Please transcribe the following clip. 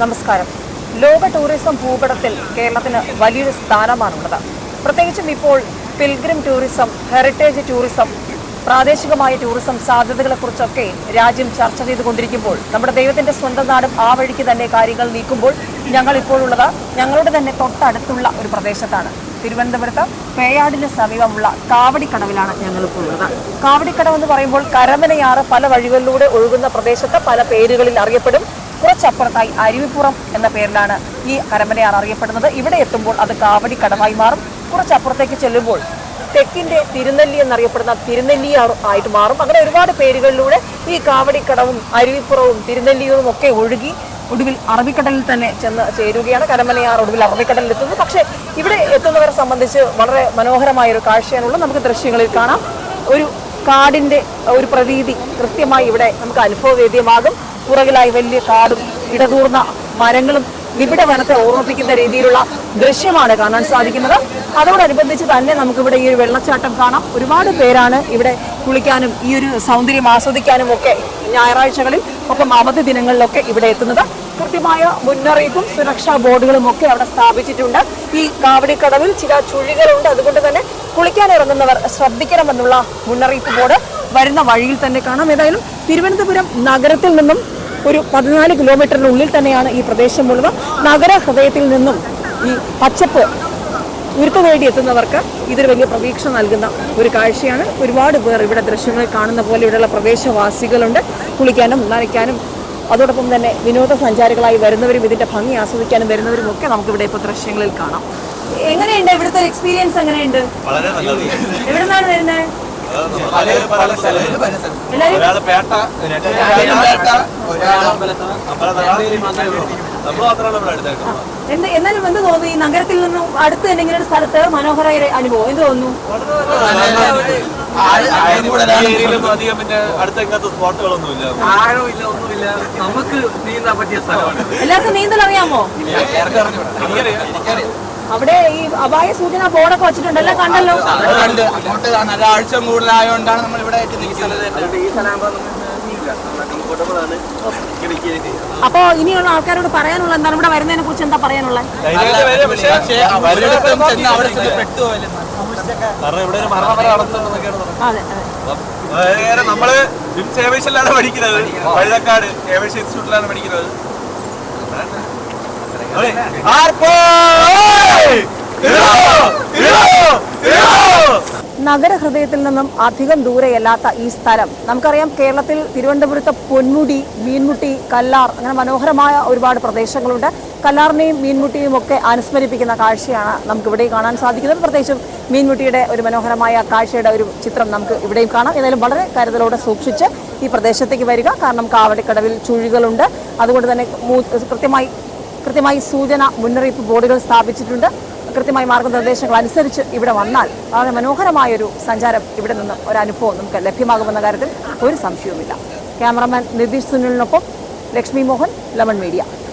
നമസ്കാരം. ലോക ടൂറിസം ഭൂപടത്തിൽ കേരളത്തിന് വലിയൊരു സ്ഥാനമാണുള്ളത്. പ്രത്യേകിച്ചും ഇപ്പോൾ പിൽഗ്രിം ടൂറിസം ഹെറിറ്റേജ് ടൂറിസം പ്രാദേശികമായ ടൂറിസം സാധ്യതകളെക്കുറിച്ചൊക്കെ രാജ്യം ചർച്ച ചെയ്തുകൊണ്ടിരിക്കുമ്പോൾ നമ്മുടെ ദൈവത്തിന്റെ സ്വന്തം നാടും ആ വഴിക്ക് തന്നെ കാര്യങ്ങൾ നീക്കുമ്പോൾ ഞങ്ങൾ ഇപ്പോഴുള്ളത് ഞങ്ങളുടെ തന്നെ തൊട്ടടുത്തുള്ള ഒരു പ്രദേശത്താണ്. തിരുവനന്തപുരത്ത് പേയാടിന് സമീപമുള്ള കാവടിക്കടവിലാണ് ഞങ്ങളിപ്പോൾ ഉള്ളത് കാവടിക്കടവ് എന്ന് പറയുമ്പോൾ കരമനയാറ് പല വഴികളിലൂടെ ഒഴുകുന്ന പ്രദേശത്ത് പല പേരുകളിൽ അറിയപ്പെടും. കുറച്ചപ്പുറത്തായി അരുവിപ്പുറം എന്ന പേരിലാണ് ഈ കരമനയാർ അറിയപ്പെടുന്നത്. ഇവിടെ എത്തുമ്പോൾ അത് കാവടി കടമായി മാറും. കുറച്ചപ്പുറത്തേക്ക് ചെല്ലുമ്പോൾ തെക്കിന്റെ തിരുനെല്ലി എന്നറിയപ്പെടുന്ന തിരുനെല്ലിയാർ ആയിട്ട് മാറും. അങ്ങനെ ഒരുപാട് പേരുകളിലൂടെ ഈ കാവടിക്കടവും അരുവിപ്പുറവും തിരുനെല്ലിയും ഒക്കെ ഒഴുകി ഒടുവിൽ അറബിക്കടലിൽ തന്നെ ചെന്ന് ചേരുകയാണ്. കരമനയാർ ഒടുവിൽ അറബിക്കടലിൽ എത്തുന്നത് പക്ഷേ ഇവിടെ എത്തുന്നവരെ സംബന്ധിച്ച് വളരെ മനോഹരമായ ഒരു കാഴ്ചയാണുള്ളത്. നമുക്ക് ദൃശ്യങ്ങളിൽ കാണാം. ഒരു കാടിന്റെ ഒരു പ്രതീതി കൃത്യമായി ഇവിടെ നമുക്ക് അനുഭവവേദ്യമാകും. പുറകിലായി വലിയ കാടും ഇടതൂർന്ന മരങ്ങളും നിബിഡ വനത്തെ ഓർമ്മിപ്പിക്കുന്ന രീതിയിലുള്ള ദൃശ്യമാണ് കാണാൻ സാധിക്കുന്നത്. അതോടനുബന്ധിച്ച് തന്നെ നമുക്കിവിടെ ഈ ഒരു വെള്ളച്ചാട്ടം കാണാം. ഒരുപാട് പേരാണ് ഇവിടെ കുളിക്കാനും ഈ ഒരു സൗന്ദര്യം ആസ്വദിക്കാനും ഒക്കെ ഞായറാഴ്ചകളിൽ ഒപ്പം അവധി ദിനങ്ങളിലൊക്കെ ഇവിടെ എത്തുന്നത്. കൃത്യമായ മുന്നറിയിപ്പും സുരക്ഷാ ബോർഡുകളും ഒക്കെ അവിടെ സ്ഥാപിച്ചിട്ടുണ്ട്. ഈ കാവടിക്കടവിൽ ചില ചുഴികളുണ്ട്. അതുകൊണ്ട് തന്നെ കുളിക്കാൻ ഇറങ്ങുന്നവർ ശ്രദ്ധിക്കണമെന്നുള്ള മുന്നറിയിപ്പ് ബോർഡ് വരുന്ന വഴിയിൽ തന്നെ കാണാം. ഏതായാലും തിരുവനന്തപുരം നഗരത്തിൽ നിന്നും ഒരു പതിനാല് കിലോമീറ്ററിനുള്ളിൽ തന്നെയാണ് ഈ പ്രദേശം മുഴുവൻ. നഗര ഹൃദയത്തിൽ നിന്നും ഈ പച്ചപ്പ് ഉരുത്തു നേടി എത്തുന്നവർക്ക് ഇതൊരു വലിയ പ്രതീക്ഷ നൽകുന്ന ഒരു കാഴ്ചയാണ്. ഒരുപാട് പേർ ഇവിടെ ദൃശ്യങ്ങൾ കാണുന്ന പോലെ ഇവിടെയുള്ള പ്രദേശവാസികളുണ്ട്. കുളിക്കാനും നനയ്ക്കാനും അതോടൊപ്പം തന്നെ വിനോദസഞ്ചാരികളായി വരുന്നവരും ഇതിന്റെ ഭംഗി ആസ്വദിക്കാനും വരുന്നവരും ഒക്കെ നമുക്ക് ഇവിടെ ഇപ്പോൾ ദൃശ്യങ്ങളിൽ കാണാം. എങ്ങനെയുണ്ട് ഇവിടുത്തെ എക്സ്പീരിയൻസ് എങ്ങനെയുണ്ട്? എവിടെ നിന്നാണ് വരുന്നത്? ഒരാൾ പേട്ട എന്നാലും എന്ത് തോന്നുന്നു ഈ നഗരത്തിൽ നിന്നും അടുത്ത് എന്തെങ്കിലും ഇങ്ങനെ ഒരു സ്ഥലത്ത് മനോഹരമായ അനുഭവം എന്ത് തോന്നുന്നു? അധികം പിന്നെ അടുത്ത ഇങ്ങനത്തെ സ്പോട്ടുകളൊന്നും ഇല്ല. ആഴമില്ല ഒന്നുമില്ല നമുക്ക് നീന്താൻ പറ്റിയ സ്ഥലമാണ്. എല്ലാവർക്കും നീന്തൽ അറിയാമോ? എനിക്കറിയാം. അവിടെ ഈ അപായ സൂചന ബോർഡൊക്കെ വെച്ചിട്ടുണ്ടല്ലോ കണ്ടല്ലോ? അതുകൊണ്ട് അങ്ങോട്ട് ആഴ്ച കൂടുതലായതുകൊണ്ടാണ് നമ്മൾ ഇവിടെ അപ്പോ ഇനിയുള്ള ആൾക്കാരോട് പറയാനുള്ള എന്താണ്? ഇവിടെ വരുന്നതിനെ കുറിച്ച് എന്താ പറയാനുള്ള. അതെ അതെ. നമ്മൾ വിംസ് ഏവേഷനിലാണ് പഠിക്കുന്നത്. വഴുതക്കാട് ഇൻസ്റ്റിറ്റ്യൂട്ടിലാണ് പഠിക്കുന്നത്. ആർപ്പോ! നഗരഹൃദയത്തിൽ നിന്നും അധികം ദൂരെയല്ലാത്ത ഈ സ്ഥലം. നമുക്കറിയാം കേരളത്തിൽ തിരുവനന്തപുരത്ത് പൊന്മുടി മീൻമുട്ടി കല്ലാർ അങ്ങനെ മനോഹരമായ ഒരുപാട് പ്രദേശങ്ങളുണ്ട്. കല്ലാറിനെയും മീൻമുട്ടിയും ഒക്കെ അനുസ്മരിപ്പിക്കുന്ന കാഴ്ചയാണ് നമുക്കിവിടെ കാണാൻ സാധിക്കുന്നത്. പ്രത്യേകിച്ചും മീൻമുട്ടിയുടെ ഒരു മനോഹരമായ കാഴ്ചയുടെ ഒരു ചിത്രം നമുക്ക് ഇവിടെയും കാണാം. ഏതായാലും വളരെ കരുതലോടെ സൂക്ഷിച്ച് ഈ പ്രദേശത്തേക്ക് വരിക. കാരണം കാവടിക്കടവിൽ ചുഴികളുണ്ട്. അതുകൊണ്ട് തന്നെ കൃത്യമായി കൃത്യമായി സൂചന മുന്നറിയിപ്പ് ബോർഡുകൾ സ്ഥാപിച്ചിട്ടുണ്ട്. കൃത്യമായി മാർഗനിർദ്ദേശങ്ങൾ അനുസരിച്ച് ഇവിടെ വന്നാൽ വളരെ മനോഹരമായൊരു സഞ്ചാരം ഇവിടെ നിന്ന് ഒരു അനുഭവം നമുക്ക് ലഭ്യമാകുമെന്ന കാര്യത്തിൽ ഒരു സംശയവുമില്ല. ക്യാമറമാൻ നിതീഷ് സുനിലിനൊപ്പം ലക്ഷ്മി മോഹൻ ലെമൺ മീഡിയ.